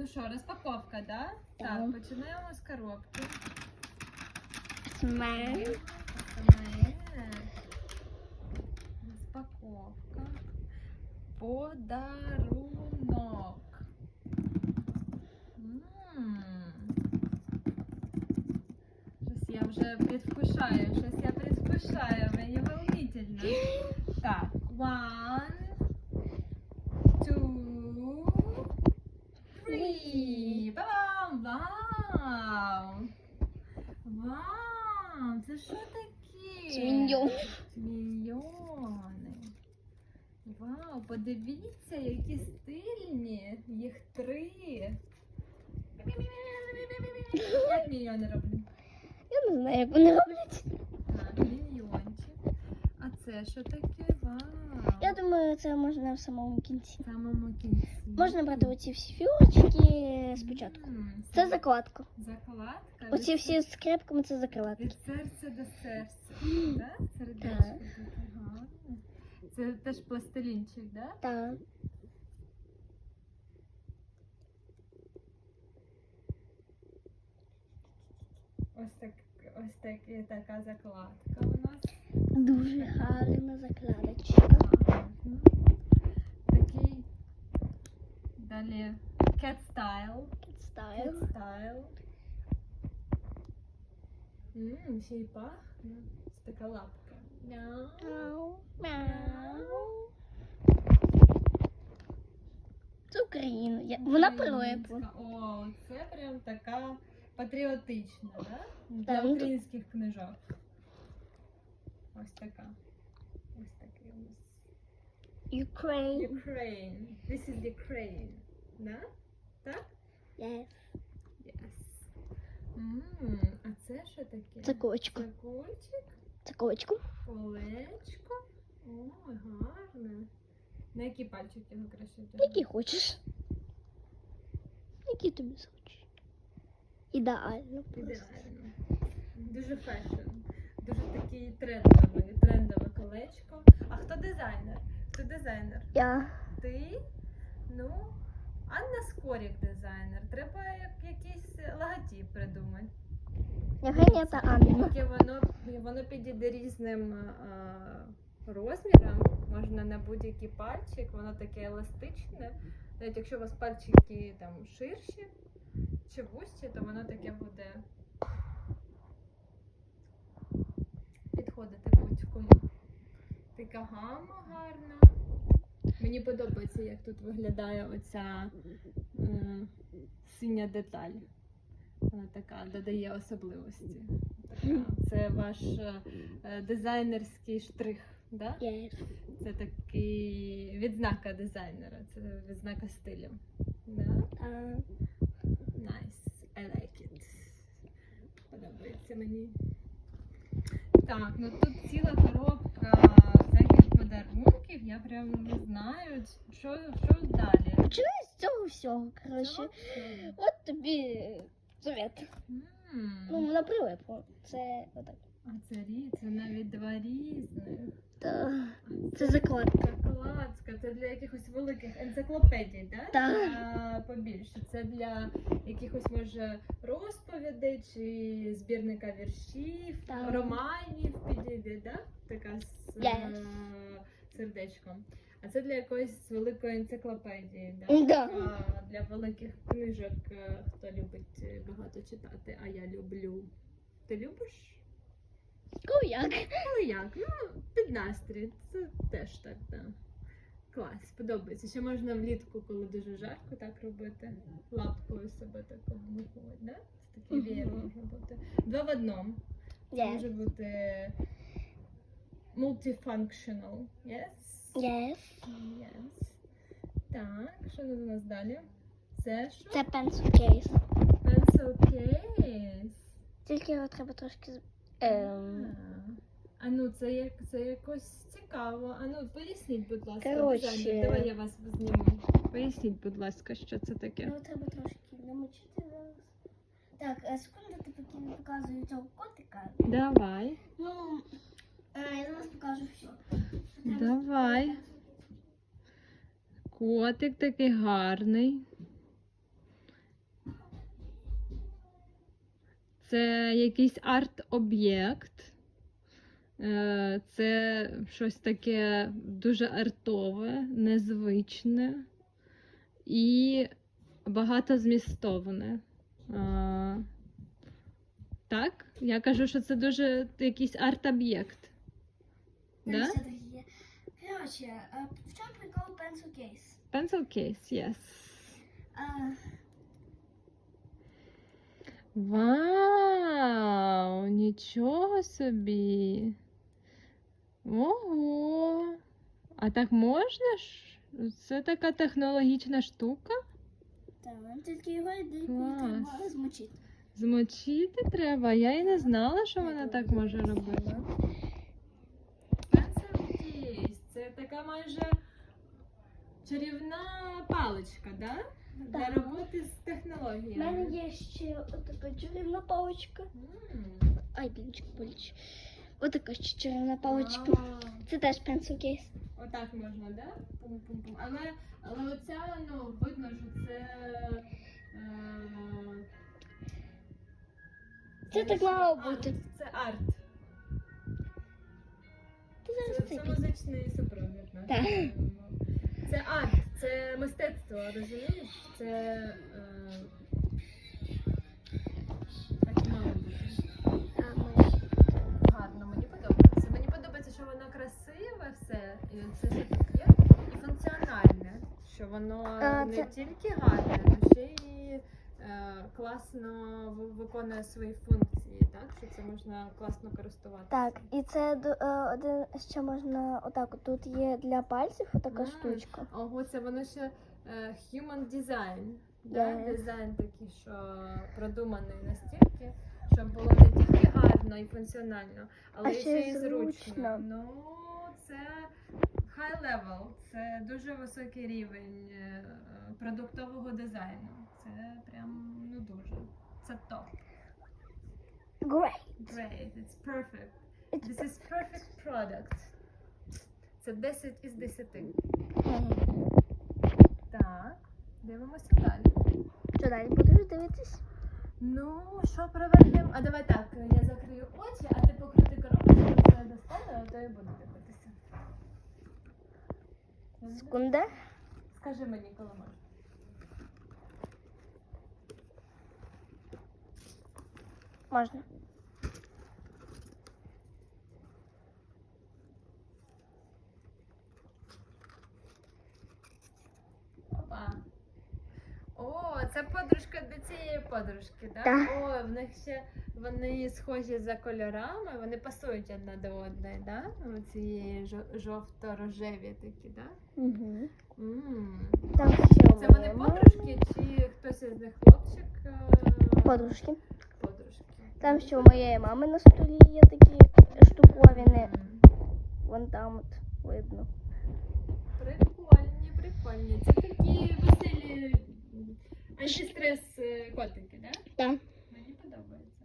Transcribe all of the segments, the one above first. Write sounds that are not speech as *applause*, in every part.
Ну що, розпаковка, да? Так. Так, починаємо з коробки. Смайл. Е, Розпаковка. Подарунок. М. Щось я вже предвкушаю, щось я предвкушаю, мені волнительно. *gasps* Так, one, two, Це Мільйони. Міньйони. Вау, подивіться, які стильні. Їх три. Як мільйони роблять? Я не знаю, як вони роблять. Так, мільйончик. А це що таке? Думаю, це можна в самому кінці. В самому кінці. Можна брати оці всі фігурочки спочатку. Це закладка. закладка. Оці всі скрепками це закладки. Від серця до серця. *gasps* Так? Сердечко. Це теж пластилінчик, так? Так. Ось так, ось так, така закладка у нас. Дуже гарна закладочка. Такий далі cat style. Представив. Cat style. Мм, ще й пахне. Ось така лапка. Мяу. Мяу. Мяу. Це Україна. Я- Вона прилипла. О, це прям така патріотична, да? Для українських книжок. Ось така. Ось такий у нас. Ukraine. Ukraine. This is Ukraine. Да? Так? Yes. Yes. М, а це що таке? Це кочка. Це кольчик, Це кочку. колечко. Ой, гарне. На який пальчик його краще вдягнути? Який хочеш. Який тобі захочеш. Ідеально. просто. Ідеально. Дуже фешн. Дуже такий трендовий, трендове колечко. А хто дизайнер? Хто дизайнер? Я. Ти? Ну, Анна Скорік дизайнер. Треба як, якийсь логотип придумати. Євгенія та Анна. Воно, воно підійде різним а, розмірам, можна на будь-який пальчик, воно таке еластичне. Навіть якщо у вас пальчики там ширші чи вужчі, то воно таке буде підходити будь-кому. Така гама гарна. Мені подобається, як тут виглядає оця е, синя деталь. Вона така додає особливості. Така, це ваш е, е, дизайнерський штрих, да? Yes. Це такий відзнака дизайнера, це відзнака стилю. Да? А, Nice. I like it. Подобається мені. Так, ну тут ціла коробка всяких подарунків. Я прям не знаю, що, що далі. Починай з цього всього, коротше. От тобі совет. М. Ну, вона прилипла. Це отак. А це рі, це навіть два різних. Та. Це закладка. Закладка, це для якихось великих енциклопедій, да? Так. Побільше. Це для якихось, може, розповідей чи збірника віршів, Так. романів підійде, да? Така з е, Yes. сердечком. А це для якоїсь великої енциклопедії, да? Да. А, для великих книжок, е, хто любить е, багато читати, а я люблю. Ти любиш? Ну як? Але як? Ну, під настрій. Це теж так, так. Клас, подобається. Ще можна влітку, коли дуже жарко, так робити. Лапкою себе так обмухувати, да? Це такий веєр може бути. Два в одному. Це Yes. може бути multifunctional. Yes? Yes. Yes. Так, що тут у нас далі? Це що? Це pencil case. Pencil case. Тільки його треба трошки. з- Ем, А, А ну це як це якось цікаво. А ну поясніть, будь ласка, Коротше. дизайнер. Давай я вас зніму. Поясніть, будь ласка, що це таке. його треба трошки намочити зараз. Так, е, секунду, ти поки не показую цього котика. Давай. Ну, е, я зараз покажу все. Давай. Котик такий гарний. Це якийсь арт-об'єкт. Е, Це щось таке дуже артове, незвичне і багатозмістовне. Е, Так? Я кажу, що це дуже якийсь арт-об'єкт. Да? Що? Коротше, е, в чому прикол pencil case? Pencil case, yes. Вау, нічого собі. Ого. А так можна ж? Це така технологічна штука. Так, тільки його йди треба змочити. Змочити треба. Я і не знала, що вона так може робити. Це така майже чарівна паличка, да? Для Так. роботи з У технологіями. мене є ще така чарівна паличка. М. Ай, блінчик, боліч. Отака ще чарівна паличка. Вау. Це теж case. Отак можна, да? Пум-пум-пум. Але, але оця, ну, видно, що це. Е... Це так мало бути. Це арт. Ти Це, зараз це це музичний супровід. наш. Так. Це арт, це мистецтво, розумієш? Це. Е... Так і мало бути. Гарно, мені подобається. Мені подобається, що воно красиве все, і це все таке, і функціональне. Що воно А, не це- тільки гарне, але ще й е, класно виконує свої функції, так? Що це можна класно користуватися. Так, і це е, один ще можна отак. Тут є для пальців отака М. штучка. Ого, це воно ще е, human design. Да? Yes. Дизайн такий, що продуманий настільки, щоб було не тільки гарно і функціонально, але А і ще й й зручно. зручно. Ну, це high level, це дуже високий рівень е, продуктового дизайну. Це прям ну дуже. Це топ. Great. Great, it's perfect. It's This is perfect product. Це 10 із 10. Мгм. Так, дивимося далі. Що далі будеш дивитись? Ну, що провернемо? А давай так, я закрию очі, а ти покрути коробочку, що я достану, а то я буду дивитися. Секунда. Скажи мені, коли можна. Можна. Опа. О, це подружка до цієї подружки, так? Так. О, в них ще вони схожі за кольорами, вони пасують одна до одної, так? Оці жовто-рожеві такі, так? Угу. М. Там ще Це вони подружки чи хтось із них хлопчик? е, Подружки. Там ще у моєї мами на столі є такі штуковини. Вон там от видно. Прикольні, прикольні. Це такі веселі антистрес е, котики, так? Так. Мені подобається.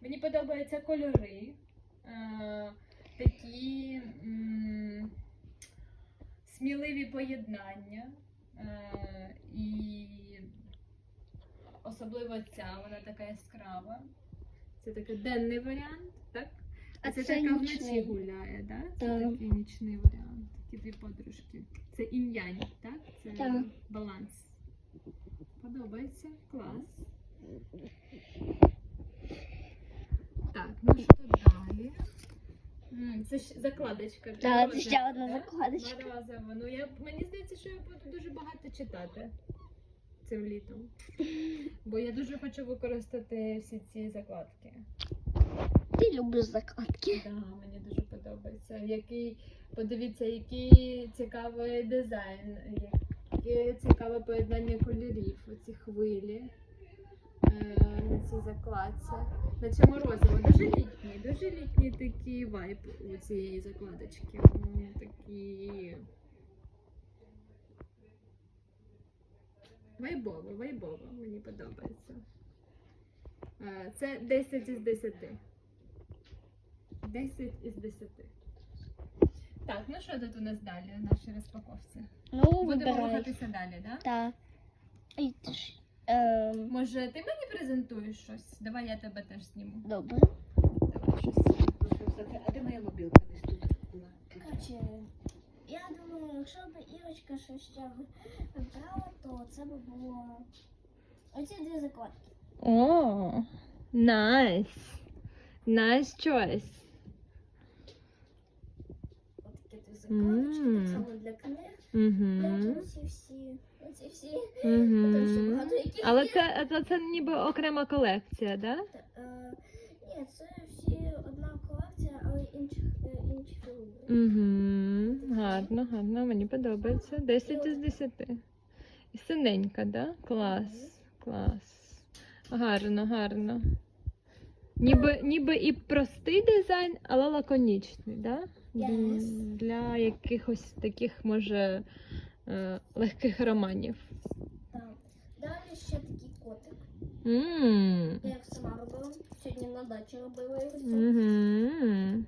Мені подобаються кольори. Е, такі сміливі поєднання. Е, і особливо ця, вона така яскрава. Це такий денний варіант, так? А це, це така вночі гуляє, так? Це такий нічний варіант. Такі дві подружки. Це інь-янь, так? Це Так. баланс. Подобається, клас. Так, ну що далі? М, Це ж закладочка. Так, це ще одна да? закладочка. Морозиво. Ну, я, мені здається, що я буду дуже багато читати цим літом. Бо я дуже хочу використати всі ці закладки. Ти любиш закладки. Так, мені дуже подобається. Який, подивіться, який цікавий дизайн, яке цікаве поєднання кольорів, оці хвилі е, на цій закладці. На цьому морозиво. Дуже літній, дуже літній такий вайб у цієї закладочки. М, Такі. Вайбово, вайбово, мені подобається. Е, Це 10 із 10. 10 із 10. Так, ну що тут у нас далі в нашій розпаковці? Ну, Будемо вибирай. рухатися далі, так? Так. Ай, ти ж. Ем, Може, ти мені презентуєш щось? Давай я тебе теж зніму. добре. Давай щось. А де моя мобілка? Десь тут була. Я думаю, якщо б Ірочка щось ще вибрала, то це б було оці дві закладки. О, найс. Найс choice. Отакі дві закладочки, так само для книг. Угу. Як оці всі, оці всі. Там ще багато яких Але є. це, це, це ніби окрема колекція, да? Е, Ні, це всі одна колекція, але інших е. Угу. Гарно, гарно, мені подобається. 10 із 10. І синенька, да? Клас. Клас. Гарно, гарно. Ніби, ніби і простий дизайн, але лаконічний, да? Yes. Для якихось таких, може, е, легких романів. Так. Далі ще такий котик. Мм. Я їх сама робила. Сьогодні на дачі робила його. Отакий котик.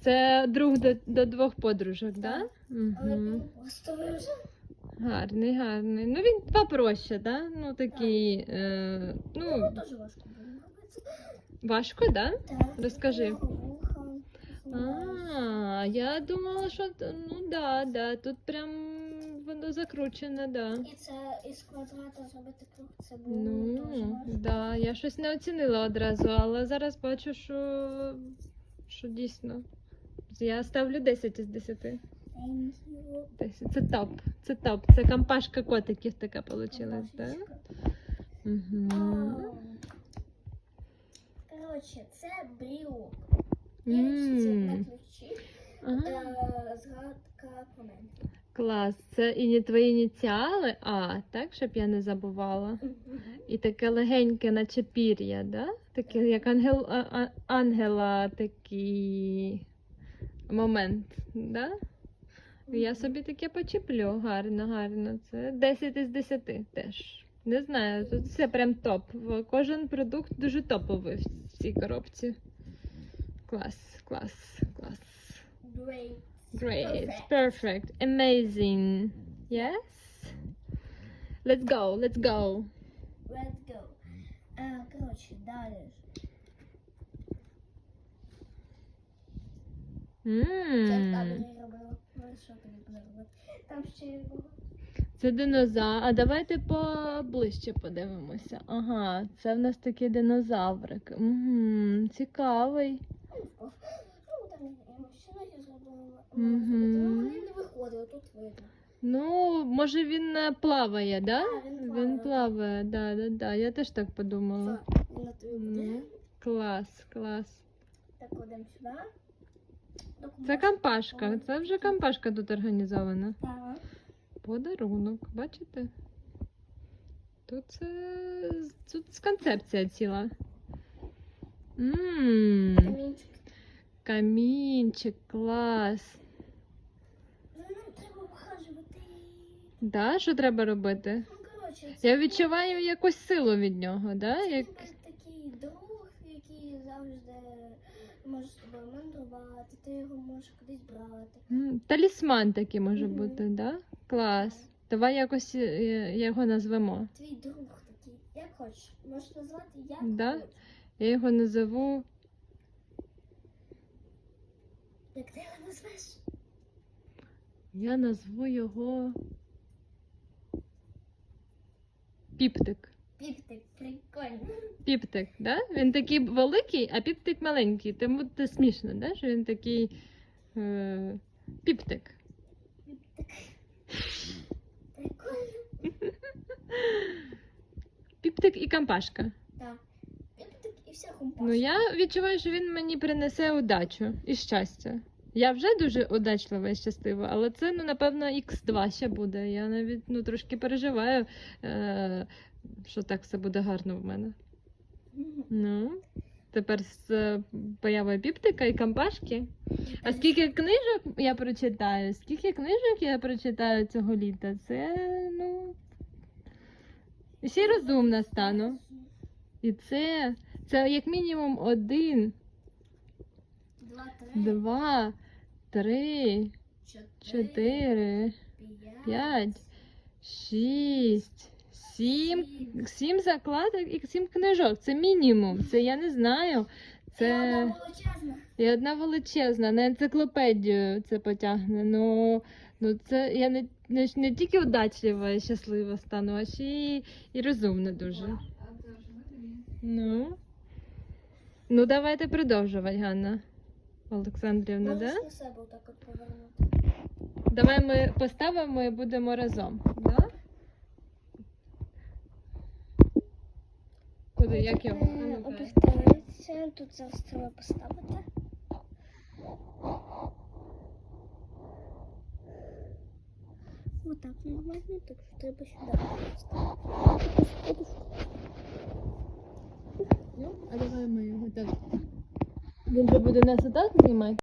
Це друг до, до двох подружок, да? Угу. Гарний, гарний. Ну він попроще, да? Ну такий. Е, Ну, ну, теж важко було важко, да? Так. Розкажи. А, я думала, що ну да, да, тут прям воно закручене, да. І це із квадрата зробити круг, це було Ну, дуже важко. да, я щось не оцінила одразу, але зараз бачу, що, що дійсно. Я ставлю 10 із 10. 10. Це топ. Це топ. Це компашка котиків така вийшла, так? Угу. Коротше, це брілок. На ключі. Е, Згадка про мене. Клас. Це і твої ініціали, а, так, щоб я не забувала. І таке легеньке, наче пір'я, да? Таке, як ангел, а, ангела такий момент, да? Я собі таке почеплю. Гарно, гарно. Це 10 із 10 теж. Не знаю, тут все прям топ. Кожен продукт дуже топовий в цій коробці. Клас, клас, клас. Great. Great, Perfect. perfect, amazing. Yes? Let's go, let's go. Let's go. Коротше, далі. Це Мм. робила. Ну, що тобі робити? Там ще було. Це динозавр. А давайте поближче подивимося. Ага, це в нас такий динозаврик. Угу, цікавий. Ну, там я зробила. Ну, вони не виходили, тут видно. Ну, може він е, плаває, да? Так, він плаває. да, да, да. Я теж так подумала. Ну, клас, клас. Так, кладемо сюди. Це компашка. Це вже компашка тут організована. Так. Подарунок, бачите? Тут, це, тут концепція ціла. Камінчик. камінчик, клас. Ну, треба обхажувати. Да, що треба робити? Ну, коротше, це Я відчуваю якусь силу від нього, да? Це Як... ніби такий друг, який завжди може з тобою мандрувати, ти його можеш кудись брати. М, Талісман такий може Мгм. бути, да? Клас. Давай якось е, його назвемо. Твій друг такий. Як хочеш. Можеш назвати як Да? хочеш. Я його назову Як ти його назвеш? Я назву його Піптик. Піптик, прикольно. Піптик, да? Він такий великий, а піптик маленький. Тому це смішно, да? що він такий е, піптик. Піптик. Прикольно. Піптик і кампашка. Так. Піптик і вся компашка. Ну я відчуваю, що він мені принесе удачу і щастя. Я вже дуже удачлива і щаслива, але це, ну, напевно, Х2 ще буде. Я навіть ну, трошки переживаю, е, що так все буде гарно в мене. Ну, тепер з е, появою піптика і кампашки. А скільки книжок я прочитаю? Скільки книжок я прочитаю цього літа? Це, ну. Ще й розумна стану. І це, це як мінімум один, Два, три, два, три, чотири, п'ять, шість, сім, сім закладок і сім книжок. Це мінімум. Це я не знаю. Це Це величезна. і одна величезна, на енциклопедію це потягне. Ну, ну це я не, не, не тільки удачлива і щаслива стану, а ще й, і розумна дуже. Ну. Ну, давайте продовжувати, Ганна. Олександрівна, Можеш да? на себе отак от повернути. Давай ми поставимо і будемо разом. Да? Куди? Як його? А ну, тут зараз треба поставити. Отак нормально, так що треба сюди поставити. Ну, а давай ми його так. Він же буде нас отак знімати?